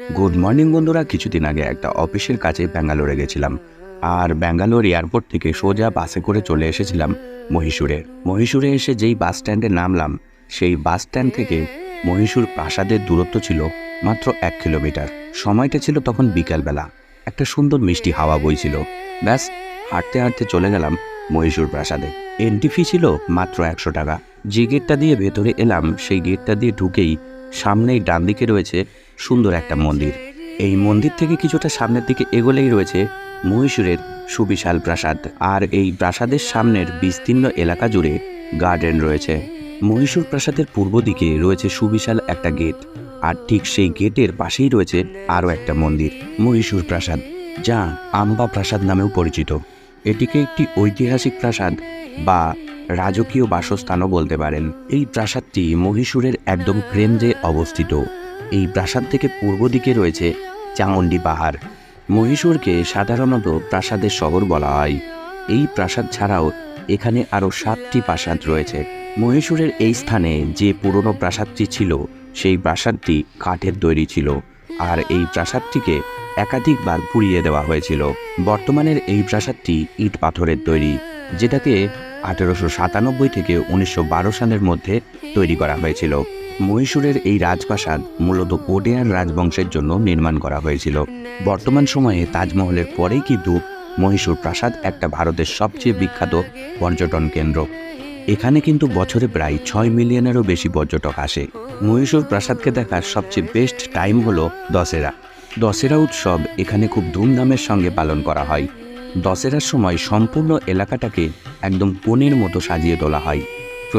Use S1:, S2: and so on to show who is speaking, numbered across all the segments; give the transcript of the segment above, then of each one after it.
S1: Good morning বন্ধুরা। কিছুদিন আগে একটা অফিসের কাছে ব্যাঙ্গালোরে গেছিলাম। আর ব্যাঙ্গালোর এয়ারপোর্ট থেকে সোজা বাসে করে চলে এসেছিলাম মহীশূরে। মহীশূরে এসে যেই বাস স্ট্যান্ডে নামলাম, সেই বাস স্ট্যান্ড থেকে মহীশূর প্রাসাদের দূরত্ব ছিল মাত্র এক কিলোমিটার। সময়টা ছিল তখন বিকালবেলা। একটা সুন্দর মিষ্টি হাওয়া বইছিল। ব্যাস, হাঁটতে হাঁটতে চলে গেলাম মহীশূর প্রাসাদে। এন্ট্রি ফি ছিল মাত্র একশো টাকা। যে গেটটা দিয়ে ভেতরে এলাম, সেই গেটটা দিয়ে ঢুকেই সামনেই ডান দিকে রয়েছে সুন্দর একটা মন্দির। এই মন্দির থেকে কিছুটা সামনের দিকে এগোলেই রয়েছে মহীশূরের সুবিশাল প্রাসাদ। আর এই প্রাসাদের সামনের বিস্তীর্ণ এলাকা জুড়ে গার্ডেন রয়েছে। মহীশূর প্রাসাদের পূর্ব দিকে রয়েছে সুবিশাল একটা গেট। আর ঠিক সেই গেটের পাশেই রয়েছে আরও একটা মন্দির, মহীশূর প্রাসাদ, যা আম্বা প্রাসাদ নামেও পরিচিত। এটিকে একটি ঐতিহাসিক প্রাসাদ বা রাজকীয় বাসস্থানও বলতে পারেন। এই প্রাসাদটি মহীশূরের একদম কেন্দ্রে অবস্থিত। এই প্রাসাদ থেকে পূর্ব দিকে রয়েছে চামুণ্ডী পাহাড়। মহীশূরকে সাধারণত প্রাসাদের শহর বলা হয়। এই প্রাসাদ ছাড়াও এখানে আরও সাতটি প্রাসাদ রয়েছে। মহীশূরের এই স্থানে যে পুরনো প্রাসাদটি ছিল, সেই প্রাসাদটি কাঠের তৈরি ছিল আর এই প্রাসাদটিকে একাধিকবার পুড়িয়ে দেওয়া হয়েছিল। বর্তমানের এই প্রাসাদটি ইট পাথরের তৈরি, যেটাকে আঠেরোশো সাতানব্বই থেকে উনিশশো বারো সালের মধ্যে তৈরি করা হয়েছিল। মহীশূরের এই রাজপ্রাসাদ মূলত ওডিয়ান রাজবংশের জন্য নির্মাণ করা হয়েছিল। বর্তমান সময়ে তাজমহলের পরেই কিন্তু মহীশূর প্রাসাদ একটা ভারতের সবচেয়ে বিখ্যাত পর্যটন কেন্দ্র। এখানে কিন্তু বছরে প্রায় ছয় মিলিয়নেরও বেশি পর্যটক আসে। মহীশূর প্রাসাদকে দেখার সবচেয়ে বেস্ট টাইম হলো দশেরা। দশেরা উৎসব এখানে খুব ধুমধামের সঙ্গে পালন করা হয়। দশেরার সময় সম্পূর্ণ এলাকাটাকে একদম পনেরো মতো সাজিয়ে তোলা হয়।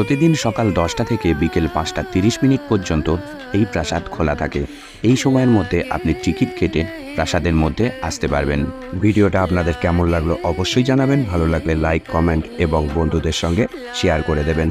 S1: প্রতিদিন সকাল দশটা থেকে বিকেল পাঁচটা তিরিশ মিনিট পর্যন্ত এই প্রাসাদ খোলা থাকে। এই সময়ের মধ্যে আপনি টিকিট কেটে প্রাসাদের মধ্যে আসতে পারবেন।
S2: ভিডিওটা আপনাদের কেমন লাগল অবশ্যই জানাবেন। ভালো লাগলে লাইক, কমেন্ট এবং বন্ধুদের সঙ্গে শেয়ার করে দেবেন।